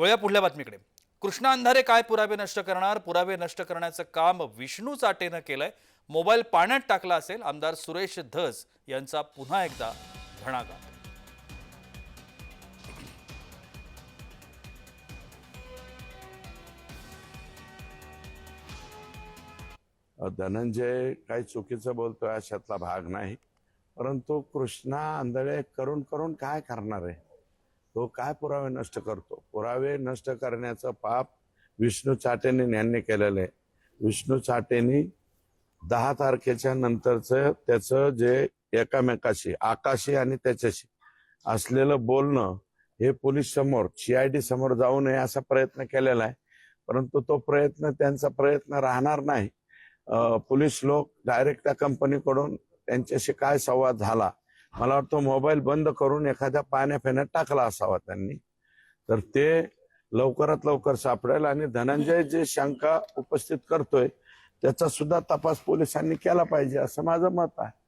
वळूया पुढल्या बातमीकडे. कृष्णा अंधारे काय पुरावे नष्ट करणार? पुरावे नष्ट करण्याचं काम विष्णू चाटेनं केलंय. मोबाईल पाण्यात टाकला असेल आमदार सुरेश धस यांचा पुन्हा एकदा घणाघात धनंजय काही चुकीचं बोलतोय अशातला भाग नाही. परंतु कृष्णा आंधळे करून करून काय करणार आहे? तो काय पुरावे नष्ट करतो? पुरावे नष्ट करण्याचं पाप विष्णू चाटेने यांनी केलेलं आहे. विष्णू चाटेनी दहा तारखेच्या नंतरचं त्याचं जे एकामेकाशी आकाशी आणि त्याच्याशी असलेलं बोलणं हे पोलीस समोर सीआयडी समोर जाऊ नये असा प्रयत्न केलेला आहे. परंतु तो प्रयत्न त्यांचा प्रयत्न राहणार नाही. पोलीस लोक डायरेक्ट त्या कंपनीकडून त्यांच्याशी काय संवाद झाला मला वाटतं मोबाईल बंद करून एखाद्या पाण्या पिण्यात टाकला असावा त्यांनी. तर ते लवकरात लवकर सापडेल आणि धनंजय जे शंका उपस्थित करतोय त्याचा सुद्धा तपास पोलिसांनी केला पाहिजे असं माझं मत आहे.